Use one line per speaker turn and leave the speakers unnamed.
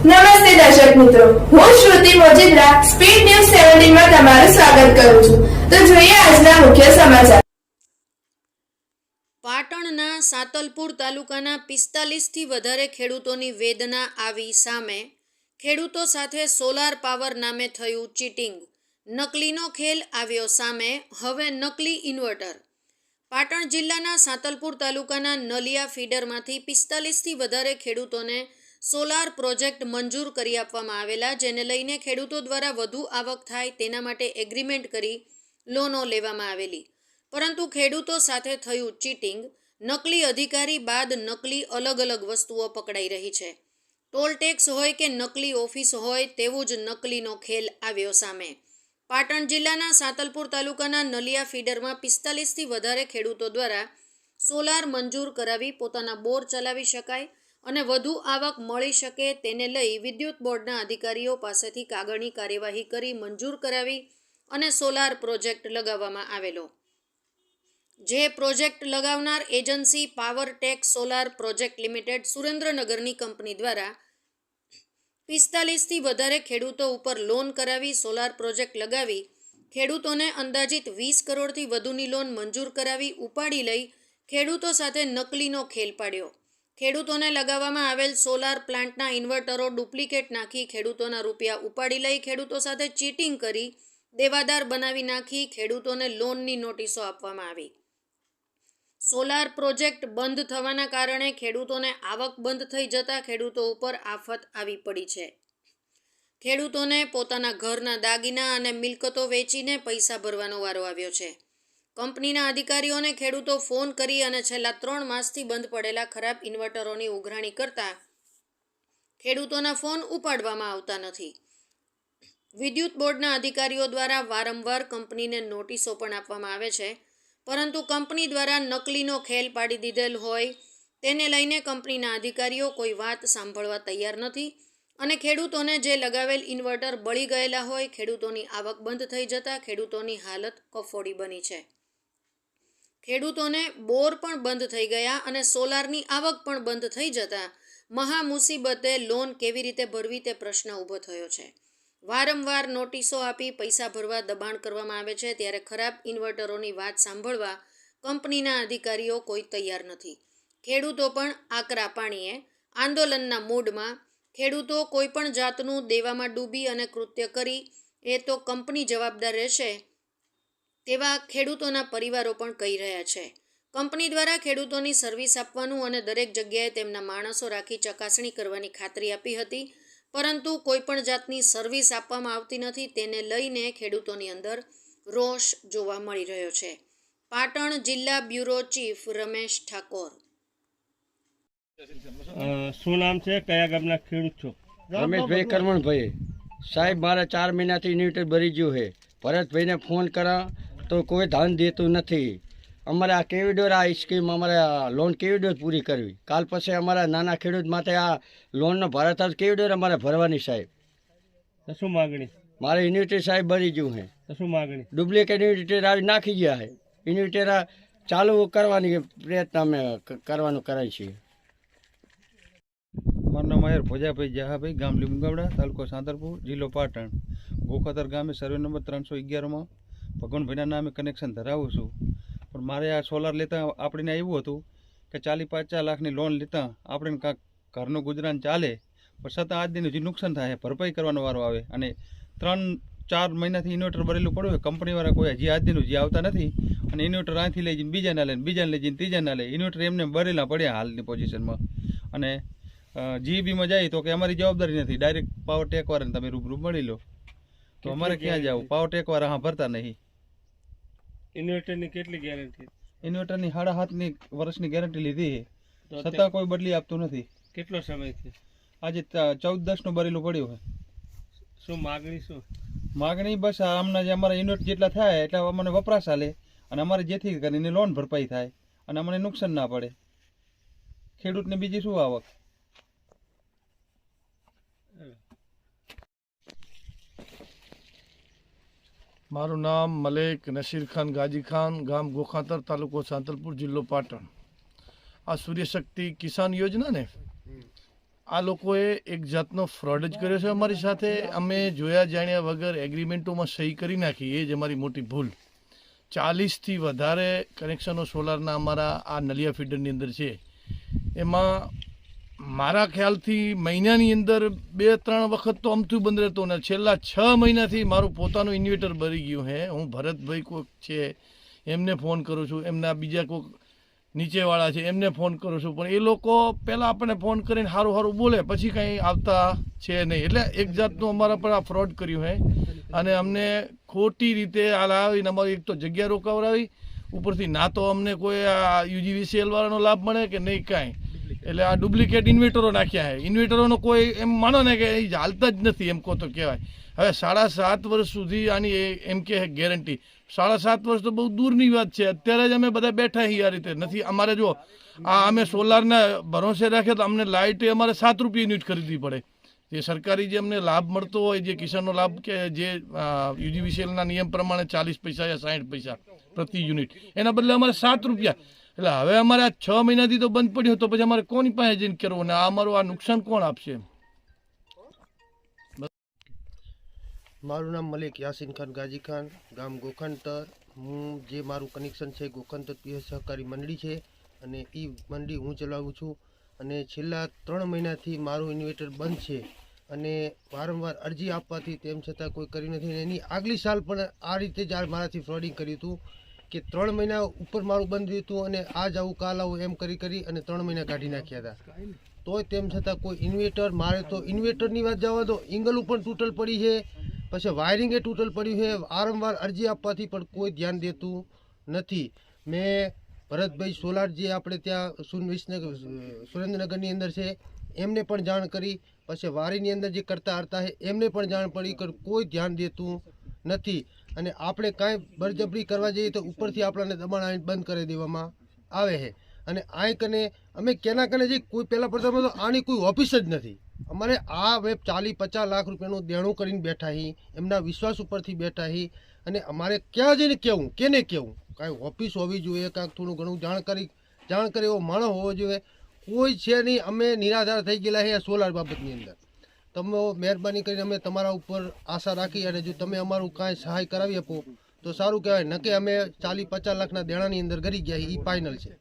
નમસ્તે દર્શક મિત્રો. હું શ્રુતિ મોજીદ્રા સ્પીડ ન્યૂઝ સેવન્ટીનમાં તમારું સ્વાગત કરું છું. તો જોઈએ આજના મુખ્ય સમાચાર.
પાટણના સાતલપુર તાલુકાના પિસ્તાલીસથી વધારે ખેડૂતોની વેદના આવી સામે ખેડૂતો સાથે સોલાર પાવર નામે થયું ચીટિંગ. નકલીનો ખેલ આવ્યો સામે, હવે નકલી ઇન્વર્ટર. પાટણ જિલ્લાના સાતલપુર તાલુકાના નલિયા ફીડરમાંથી પિસ્તાલીસથી વધારે ખેડૂતોને સોલાર પ્રોજેક્ટ મંજૂર કરી આપવામાં આવેલા, જેને લઈને ખેડૂતો દ્વારા વધુ આવક થાય તેના માટે એગ્રીમેન્ટ કરી લોનો લેવામાં આવેલી. પરંતુ ખેડૂતો સાથે થયું ચીટિંગ, નકલી અધિકારી બાદ નકલી અલગ અલગ વસ્તુઓ પકડાઈ રહી છે. ટોલ ટેક્સ હોય કે નકલી ઓફિસ હોય, તેવું જ નકલીનો ખેલ આવ્યો સામે. પાટણ જિલ્લાના સાતલપુર તાલુકાના નલિયા ફીડરમાં પિસ્તાલીસથી વધારે ખેડૂતો દ્વારા સોલાર મંજૂર કરાવી પોતાના બોર ચલાવી શકાય અને વધુ આવક મળી શકે તેને લઈ વિદ્યુત બોર્ડના અધિકારીઓ પાસેથી કાગળની કાર્યવાહી કરી મંજૂર કરાવી અને સોલાર પ્રોજેક્ટ લગાવવામાં આવેલો. જે project લગાવનાર agency power tech solar project limited સુરેન્દ્રનગરની company દ્વારા પિસ્તાલીસથી વધારે ખેડૂતો ઉપર લોન કરાવી સોલાર પ્રોજેક્ટ લગાવી, ખેડૂતોને અંદાજિત વીસ કરોડથી વધુની લોન મંજૂર કરાવી ઉપાડી લઈ ખેડૂતો સાથે નકલીનો ખેલ પાડ્યો. ખેડૂતોને લગાવવામાં આવેલ સોલાર પ્લાન્ટના ઇન્વર્ટરો ડુપ્લિકેટ નાખી ખેડૂતોના રૂપિયા ઉપાડી લઈ ખેડૂતો સાથે ચીટિંગ કરી દેવાદાર બનાવી નાખી ખેડૂતોને લોનની નોટિસો આપવામાં આવી. સોલાર પ્રોજેક્ટ બંધ થવાના કારણે ખેડૂતોને આવક બંધ થઈ જતા ખેડૂતો ઉપર આફત આવી પડી છે. ખેડૂતોને પોતાના ઘરના દાગીના અને મિલકતો વેચીને પૈસા ભરવાનો વારો આવ્યો છે. કંપનીના અધિકારીઓને ખેડૂતો ફોન કરી અને છેલ્લા ત્રણ માસથી બંધ પડેલા ખરાબ ઇન્વર્ટરોની ઉઘરાણી કરતા ખેડૂતોના ફોન ઉપાડવામાં આવતા નથી. વિદ્યુત બોર્ડના અધિકારીઓ દ્વારા વારંવાર કંપનીને નોટિસો પણ આપવામાં આવે છે. પરંતુ કંપની દ્વારા નકલીનો ખેલ પાડી દીધેલ હોય તેને લઈને કંપનીના અધિકારીઓ કોઈ વાત સાંભળવા તૈયાર નથી અને ખેડૂતોને જે લગાવેલ ઇન્વર્ટર બળી ગયેલા હોય ખેડૂતોની આવક બંધ થઈ જતાં ખેડૂતોની હાલત કફોડી બની છે. ખેડૂતોને બોર પણ બંધ થઈ ગયા અને સોલારની આવક પણ બંધ થઈ જતાં મહા મુસીબતે લોન કેવી રીતે ભરવી તે પ્રશ્ન ઊભો થયો છે. વારંવાર નોટિસો આપી પૈસા ભરવા દબાણ કરવામાં આવે છે ત્યારે ખરાબ ઇન્વર્ટરોની વાત સાંભળવા કંપનીના અધિકારીઓ કોઈ તૈયાર નથી. ખેડૂતો પણ આકરા પાણીએ આંદોલનના મૂડમાં ખેડૂતો કોઈ પણ જાતનું દેવામાં ડૂબી અને કૃત્ય કરી, એ તો કંપની જવાબદાર રહેશે તેવા ખેડૂતોના પરિવારો પણ કહી રહ્યા છે. કંપની દ્વારા ખેડૂતોની સર્વિસ આપવાનું અને દરેક જગ્યાએ તેમના માણસો રાખી ચકાસણી કરવાની ખાતરી આપી હતી પરંતુ કોઈપણ જાતની સર્વિસ આપવામાં આવતી નથી તેને લઈને ખેડૂતોની અંદર રોષ જોવા મળી રહ્યો છે. પાટણ જિલ્લા બ્યુરો ચીફ રમેશ ઠાકોર.
શું નામ છે? કયા ગામના ખેડૂત છો?
રમેશભાઈ કરમણભાઈ. સાહેબ મારે ચાર મહિનાથી ઇન્વિટર ભરી ગયું છે. ભરતભાઈને ફોન કરા તો કોઈ ધન દેતું નથી. અમારે આ કેવી ડોર આ સ્કીમ અમારે આ લોન કેવી ડોર પૂરી કરવી? કાલ પછી અમારા નાના ખેડૂત માટે આ લોનનો ભરત કેવી ડોર અમારે ભરવાની સાહેબ?
શું માગણી?
મારે ઇન્વિટર સાહેબ ભરી ગયું
હે શું માગણી?
ડુપ્લિકેટ ઇન્વિટર આવી નાખી ગયા છે. ઇન્વિટર આ ચાલુ કરવાની પ્રયત્ન અમે કરવાનું કરાય છીએ.
મારું નામ આયર ભોજાભાઈ જહાભાઈ ગામ લીમગાવડા તાલુકો સાંતરપુર જિલ્લો પાટણ. ગોખતર ગામે સર્વે નંબર ત્રણસો અગિયારમાં ભગવાનભાઈના નામે કનેક્શન ધરાવું છું. પણ મારે આ સોલાર લેતા આપણીને એવું હતું કે ચાલી પચાસ લાખની લોન લેતા આપણે કાંક ઘરનું ગુજરાન ચાલે પણ છતાં આજ દિન હજી નુકસાન થાય ભરપાઈ કરવાનો વારો આવે અને ત્રણ ચાર મહિનાથી ઇન્વર્ટર ભરેલું પડ્યું હોય કંપનીવાળા કોઈ હજી આજ દિન હજી આવતા નથી અને ઇન્વર્ટર અહીંથી લઈ જઈને બીજાના લે બીજાને લઈ જઈને ત્રીજાને લે ઇન્વર્ટર એમને ભરેલા પડ્યા હાલની પોઝિશનમાં અને જીબીમાં જાય તો કે અમારી જવાબદારી નથી ડાયરેક્ટ પાવર ટેક વાળાને તમે રૂબરૂ મળી લો. તો અમારે ક્યાં જવું? પાવર ટેક વાળા હા ભરતા નહીં.
ઇન્વર્ટરની કેટલી ગેરંટી
ઇન્વર્ટરની સાડા સાતની વર્ષની ગેરંટી લીધી છે. છતાં કોઈ બદલી આપતું નથી.
કેટલો સમય છે
આજે ચૌદ દસનું બરેલું પડ્યું છે.
શું માગણી શું?
માગણી બસ આ હમણાં જે અમારા યુનિટ જેટલા થાય એટલા અમને વપરાશ હાલે અને અમારે જેથી કરીને લોન ભરપાઈ થાય અને અમને નુકસાન ના પડે. ખેડૂતને બીજી શું આવક?
મારું નામ મલેક નસીર ખાન ગાજી ખાન, ગામ ગોખાતર તાલુકો સાંતલપુર જિલ્લો પાટણ. આ સૂર્યશક્તિ કિસાન યોજના ને આ લોકોએ એક જાતનો ફ્રોડ જ કર્યો છે અમારી સાથે. અમે જોયા જાણ્યા વગર એગ્રીમેન્ટોમાં સહી કરી નાખી. એ જ અમારી મોટી ભૂલ. ચાલીસથી વધારે કનેક્શનો સોલારના અમારા આ નલિયા ફીડરની અંદર છે. એમાં મારા ખ્યાલથી મહિનાની અંદર બે, ત્રણ વખત તો અમથું બંધ રહેતો ને છેલ્લા છ મહિનાથી મારું પોતાનું ઇન્વેટર ભરી ગયું હે. હું ભરતભાઈ કોઈક છે, એમને ફોન કરું છું. એમના બીજા કોઈક નીચેવાળા છે, એમને ફોન કરું છું. પણ એ લોકો પહેલાં આપણને ફોન કરીને સારું સારું બોલે, પછી કંઈ આવતા છે નહીં. એટલે એક જાતનું અમારા પર આ ફ્રોડ કર્યું હે. અને અમને ખોટી રીતે આ લાવીને અમારી એક તો જગ્યા રોકાવડાવી. ઉપરથી ના તો અમને કોઈ આ યુજીવીસીએલ વાળાનો લાભ મળે કે નહીં કાંઈ. એટલે આ ડુપ્લિકેટ ઇન્વેટરો નાખ્યા છે. ઇન્વેટરોનો કોઈ એમ માનો ને કે એ હાલતા જ નથી એમ કહો તો કહેવાય. હવે સાડા સાત વર્ષ સુધી આની એમ કે ગેરંટી. સાડા સાત વર્ષ તો બહુ દૂરની વાત છે. અત્યારે જ અમે બધા બેઠા છીએ આ રીતે. નથી, અમારે જો આ અમે સોલારના ભરોસે રાખીએ તો અમને લાઇટ અમારે સાત રૂપિયા યુનિટ ખરીદવી પડે. જે સરકારી જે અમને લાભ મળતો હોય, જે કિસાનનો લાભ કે જે યુજીવીસીએલના નિયમ પ્રમાણે ચાલીસ પૈસા યા સાઠ પૈસા પ્રતિ યુનિટ. એના બદલે અમારે સાત રૂપિયા. એટલે હવે અમારે આ છ મહિનાથી તો બંધ પડ્યું તો પછી અમારે કોની પાસે જઈને કરવું ને અમારું આ નુકસાન કોણ આપશે?
મારું નામ મલિક યાસીન ખાન ગાજી ખાન, ગામ ગોખંતર હું જે મારું કનેક્શન છે ગોખંડતર પીએસ સહકારી મંડળી છે અને એ મંડળી હું ચલાવું છું. અને છેલ્લા ત્રણ મહિનાથી મારું ઇન્વેટર બંધ છે અને વારંવાર અરજી આપવાથી તેમ છતાં કોઈ કર્યું નથી એની આગલી સાલ પણ આ રીતે જ મારાથી ફ્રોડિંગ કર્યું હતું. કે ત્રણ મહિના ઉપર મારું બંધ હતું અને આજ આવું કાલ આવું એમ કરી કરી અને ત્રણ મહિના કાઢી નાખ્યા હતા. તોય તેમ છતાં કોઈ ઇન્વેટર મારે તો ઇન્વેટરની વાત જવા દો, ઇંગલું પણ તૂટલ પડી છે, પછી વાયરિંગ તૂટલ પડ્યું છે, વારંવાર અરજી આપવાથી પણ કોઈ ધ્યાન દેતું નથી. મેં ભરતભાઈ સોલાર જે આપણે ત્યાં સુન વિસનગર સુરેન્દ્રનગરની અંદર છે, એમને પણ જાણ કરી, પછી વારીની અંદર જે કરતા હતા છે, એમને પણ જાણ પડી કોઈ ધ્યાન દેતું નથી. અને આપણે કાંઈ બળજબરી કરવા જઈએ તો ઉપરથી આપણને દબાણ આવીને બંધ કરી દેવામાં આવે છે. અને આ કને અમે કેના કને જઈ કોઈ પહેલાં પડતા તો આની કોઈ ઓફિસ જ નથી. અમારે આ વેબ ચાલી પચાસ લાખ રૂપિયાનું દેણું કરીને બેઠા હી, એમના વિશ્વાસ ઉપરથી બેઠા હી, અને અમારે ક્યાં જઈને કહેવું કેને કહેવું કાંઈ ઓફિસ હોવી જોઈએ કાંઈક થોડું ઘણું જાણકારી જાણ કરે એવો માણસ હોવો જોઈએ. કોઈ છે નહીં, અમે નિરાધાર થઈ ગયેલા છે આ સોલાર બાબતની અંદર. તમે મહેરબાની કરીને અમે તમારા ઉપર આશા રાખી અને જો તમે અમારું કાંઈ સહાય કરાવી આપો, તો સારું કહેવાય. ન કે અમે ચાલી પચાસ લાખના દેણાની અંદર ગરી ગયા એ ફાઇનલ છે.